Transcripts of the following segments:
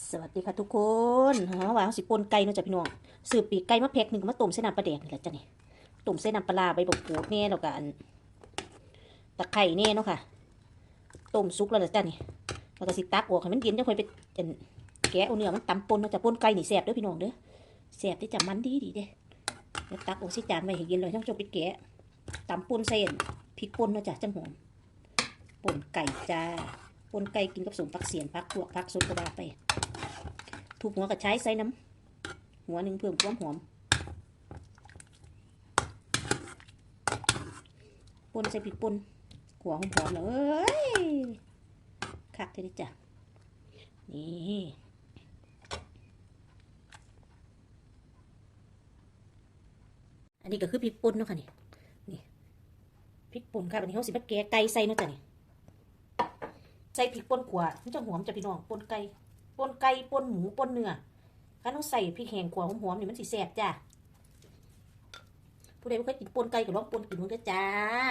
สวัสดีค่ะทุกคนฮะว่าสิปนไก่เนาะจ้ะพี่น้องสืบปีกไก่มาแพ็คหนึ่งมาต้มเส้นน้ำปลาแดกนี่แหละจ้ะนี่ต้มเส้นน้ำปลาใบบักกูดเนี่ยแล้วก็อันตะไคร่เนี่ยเนาะค่ะต้มซุกแล้วล่จ้ะนี่แล้วก็สิตักออกให้มันเย็นจะค่อยไปอันแกะเอาเนื้อมันตำปนเนาะจ้ะปนไก่นี่แซ่บเด้อพี่น้องเด้อแซ่บที่จะมันดีดีเด้เดี๋ยวตักออกสิจานไว้ให้เย็นเลยต้องจบไปแกะตำปนใส่อันพริกป่นเนาะจ้ะจังหอมป่นไก่จ้า ปนไก่กินกับสมผักเสียนผักลวกผักสดก็ว่าไปทุกหัวก็ใช้ใส่น้ำหัวหนึ่งเพิ่มความหอมปนใส่พริกป่นหัวหอมๆเลยคักเท่นี้จ้ะนี่อันนี้ก็คือพริกป่นเนาะค่ะนี่นี่พริกป่นค่ะอันนี้เขาสิมาแกะไก่ใส่เนาะจ้ะนี่ ใส่พริกป่นขวามันจะหอมจะพี่น้องป่นไก่ปนไก่ปนหมูปนเนื้อถ้าต้องใส่พริกแห้งขวหอมๆนี่มันสิแซ่บจ้าผู้ใดบ่เคยกินปนไก่ก็ลองปนกินมึงเด้อจ้า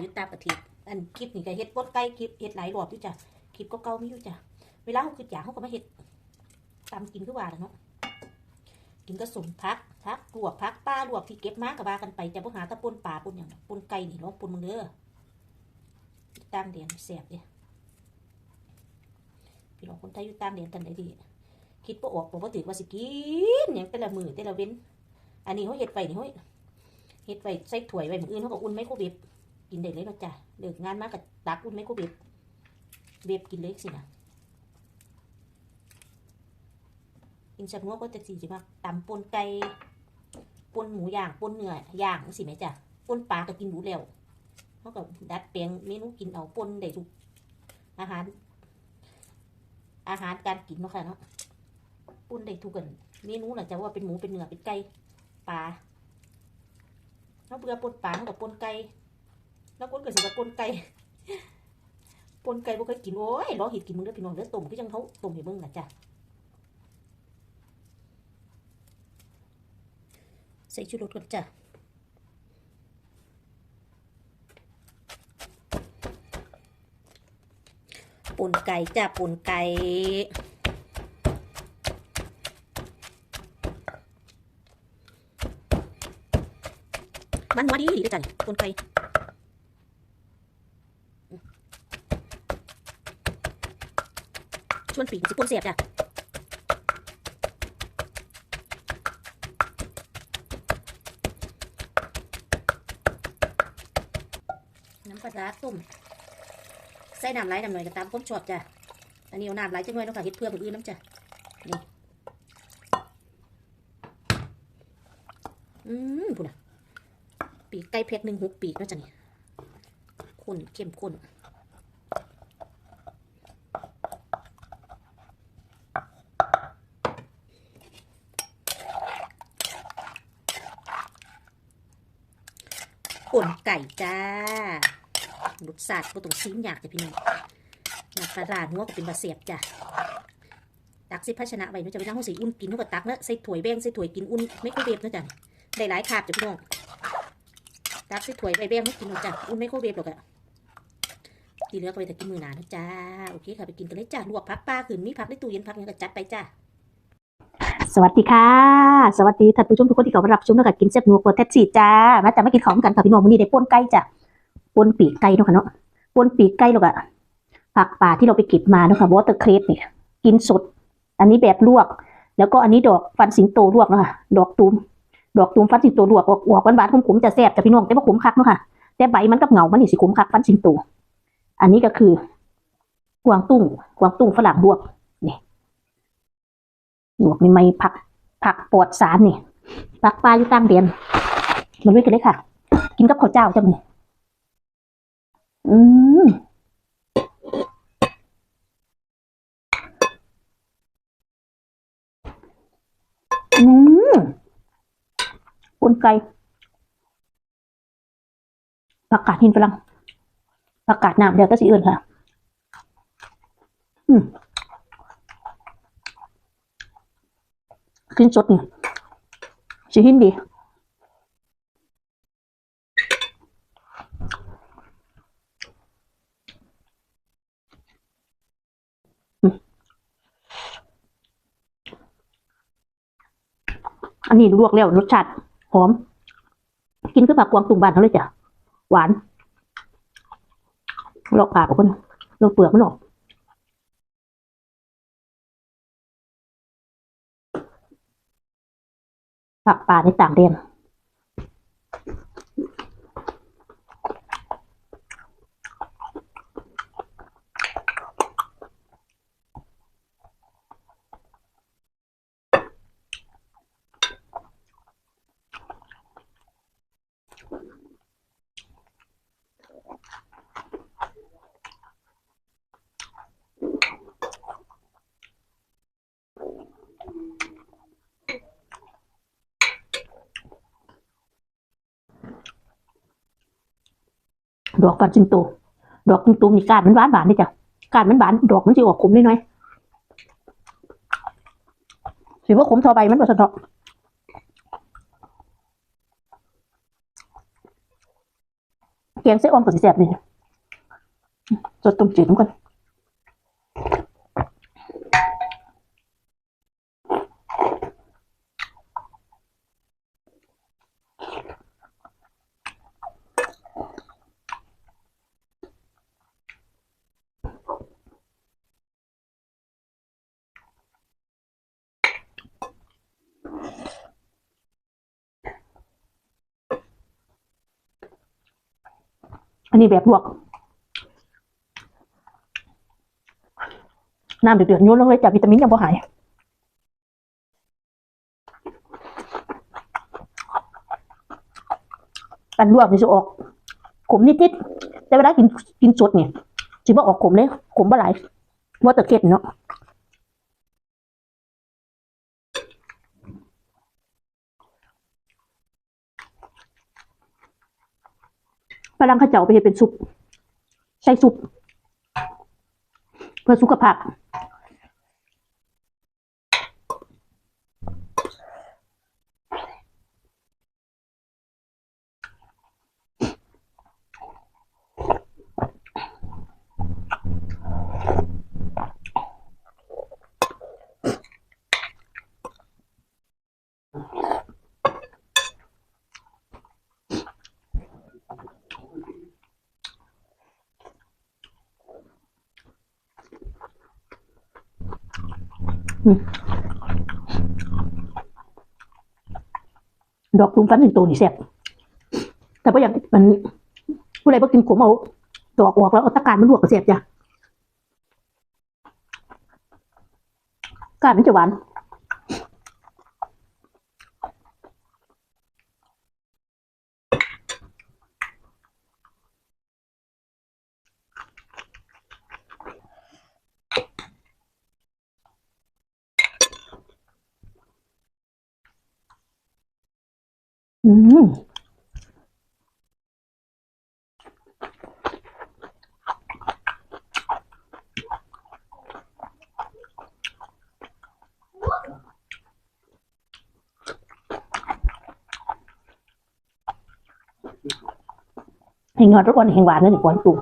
อยู่ตามประเทศอันคลิปนี่ก็เฮ็ดปนไก่คลิปเฮ็ดหลายรอบอยู่จ้ะคลิปก็เก่าๆมีอยู่จ้ะเวลาเขาคืออยากเขาก็มาเฮ็ดตามกินคือว่าแหละเนาะกินก็สมพักพักลวกพักป้าลวกที่เก็บมากับว่ากันไปจะบ่หาตะปนป่าปนอย่างปนไก่นี่ลองปนมึงเด้อตามเดียนแซ่บเด้ พี่น้องคนไทยอยู่ตามเดียนกันได้ดีคิดว่าออกบอกว่าถือว่าสิกินอย่างแต่ละมือแต่ละเว้น อันนี้เขาเห็ดไว้นี่เขาเห็ดไว้ใส่ถ้วยไว้มืออื่นเขาก็อุ่นไมโครเวฟกินได้เลยนาะจ้ะเลิกงานมากกับตักอุ่นไมโครเวฟเวฟกินเลยสินะกินชับงัวก็จะสีสิมาตำปนไก่ปนหมูย่างปนเนื้อย่างสิไหมจ้ะปนปลาก็กินดูแล้วเขาก็ดัดแปลงเมนูกินเอาปนได้ทุกอาหาร อาหารการกินเนาะค่ะเนาะปุ่นได้ทุกกันเมนูหลังจากว่าเป็นหมูเป็นเนื้อเป็นไก่ปลาเขาเบื่อปนปลาเขากับปนไก่แล้วคนก็สิกับปนไก่ปนไก่บ่เคยกินโอ้ยลองห็ดกินมึงเด้อพี่น้องเด้อต้มก็ยังเขาต้มให้เบิ่งน่ะจ้ะใส่ชูรสก่อนจ้ะ ปนไก่จ้ะปนไก่มันหัวดีดีด้วยจ้ะนี่นไก่ชวนปีกสิปนเสียบจ้ะน้ำปลาร้าต้ม ส่น้ำไหลน้ำหน่อยก็ตามผมชอบจ้ะอันนี้เอาน้ำไหลจังเลยเนาะค่ะเฮ็ดเพื่อคนอื่นน้ำจ้ะนี่อืมพูดนะปีกไก่เพชรหนึ่งหกปีกแล้วจ้ะนี่ข้นเข้มข้นป่นไก่จ้า รสชาติบ่ต้องซีมอยากจ้ะพี่น้องน้ำปลาร้าหัวก็เป็นบะเสียบจ้ะตักใส่ภาชนะไว้เนาะจะไปนั่งห้องสีอุ่นกินเท่ากับตักเนาะใส่ถ้วยแบ่งใส่ถ้วยกินอุ่นไม่ค่อยเวฟเนาะจ้ะได้หลายคาบจ้ะพี่น้องตักใส่ถ้วยใบแบงไม่กินหรอกจ้ะอุ่นไม่โครเวฟหรอกอะที่เหลือก็ไปแต่กินมือหนานะจ้าโอเคค่ะไปกินกันเลยจ้าลวกพักปลาขืนมีพักในตู้เย็นพักยังก็จัดไปจ้าสวัสดีค่ะ สวัสดีท่านผู้ชมทุกคนที่เข้ามารับชมแล้วก็กินเซ็บนัวกวแท็กซี่จ้ามาจ้ามากินของกันค่ะพี่น้องวันนี้ได้ป่นไก่จ้ะ ปนปีกไก่เนาะค่ะเนาะปนปีกไก่แล้วก็ผักป่าที่เราไปเก็บมาเนาะค่ะวอเตอร์เครสเนี่ยกินสด อันนี้แบบลวก แล้วก็อันนี้ดอกฟันสิงโตลวกเนาะค่ะดอกตูมดอกตูมฟันสิงโตลวกออกออกหวานๆขมๆจะแซ่บจะพี่น้องแต่ว่าขมคักเนาะค่ะแต่ใบมันกับเหงามันนี่สิขมคักฟันสิงโตอันนี้ก็คือกวางตุ้งกวางตุ้งฝรั่งลวกนี่ลวกใหม่ผักผักปลอดสารนี่ผักปลาอยู่ตั้งเดียนมาด้วยกันเลยค่ะ กินกับข้าวเจ้าจ้ะนี่ อืมอืมปนไก่ผักกาดหินฝรั่งผักกาดน้ำเดี๋ยวก็สิเอื่นค่ะ อืมกินสดนี่สิหินดี อันนี้ลวกแล้วรสชาติหอม กินคือผักกวางตุงบานเขาเลยจ้ะ หวานลอกปากออกคนลอกเปลือกมันออกผักป่าในต่างแดน ดอกฟันจิงโตดอกจิงโตมีกานมันหวานหวานนี่จ้ะกานมันหวานดอกมันจะออกขมนิดหน่อยสิว่าขมทอใบมันบ่สะเทาะแกงเส้นอ่อมกับสีแสบนี่สดต้มจืดน้ำกัน อันนี้แบบลวก น้ำเดือดๆโยนลงเลยจากวิตามินยังบ่หายกันลวกนี่จะออกขมนิดๆแต่เวลากินกินสดเนี่ยจิบ่ออกขมเลยขมบ่หลายว่าตะเก็ดเนาะ ฝรั่งเขาเจ้าไปเห็นเป็นซุป ใส่ซุป เพื่อสุขภาพ ดอกตูมฟันหนึ่งตัวนี่แซ่บแต่ก็อยางมันผู้ใดบ่กินขมเอาดอกออกแล้วเอาตะการมันลวกก็แซ่บจ้ะกาดมันจะหวาน อืมแห่งนอนทุกวันแห่งหวานนั่นนี่กวนตุ่ม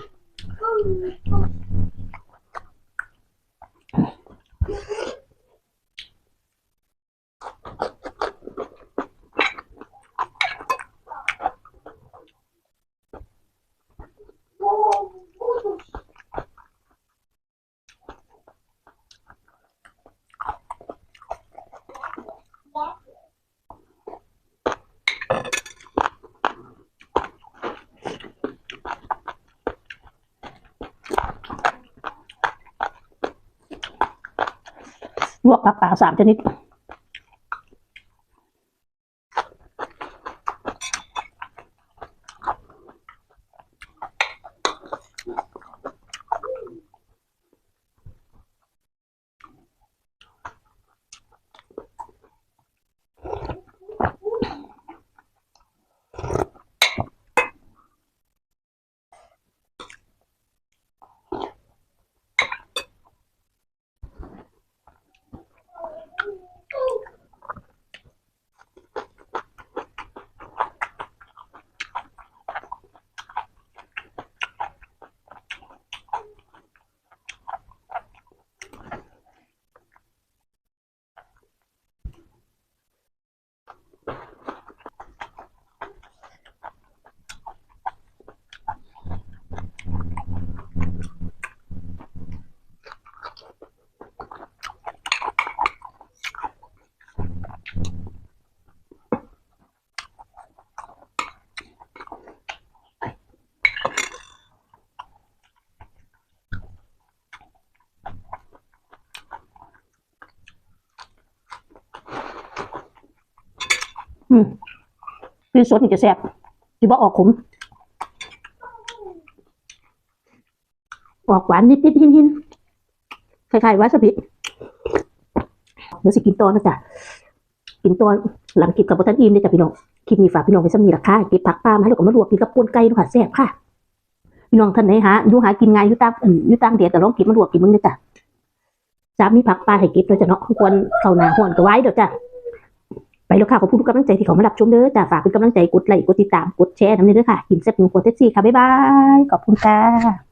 ลวกผักป่าสามชนิด อืมพริกสดนี่จะแซ่บสิบ่ออกขมออกหวานนิดนิดหินหินๆคล้ายๆวาซาบิเดี๋ยวสิกินตัวนะจ๊ะกินตัวหลังกิบกับบัตันอิ่มเนี่ยจ้ะพี่น้องคลิปนี้ฝากพี่น้องไปสำนีราคาเก็บผักปลามาให้เราก็มาลวกกินกับป่นไก่ดูค่ะแซ่บค่ะพี่น้องท่านไหนหาอยู่หากินงายอยู่ตามอยู่ตามเดียแต่ลองกินมาลวกกินมึงเนี่ยจ้ะจ้ามีผักปลาให้เก็บด้วยจ้ะเนาะควรเข้าหนาห่อนก็ไว้เดี๋ยวจ้ะ ไปแล้วค่ะขอบคุณทุกกำลังใจที่เขามารับชมเด้อจ้ะฝากเป็นกำลังใจกดไลค์กดติดตามกดแชร์น้ำเด้อค่ะหินแซ่บหนึ่งขวดเทสซี่ค่ะบ๊ายบายขอบคุณค่ะ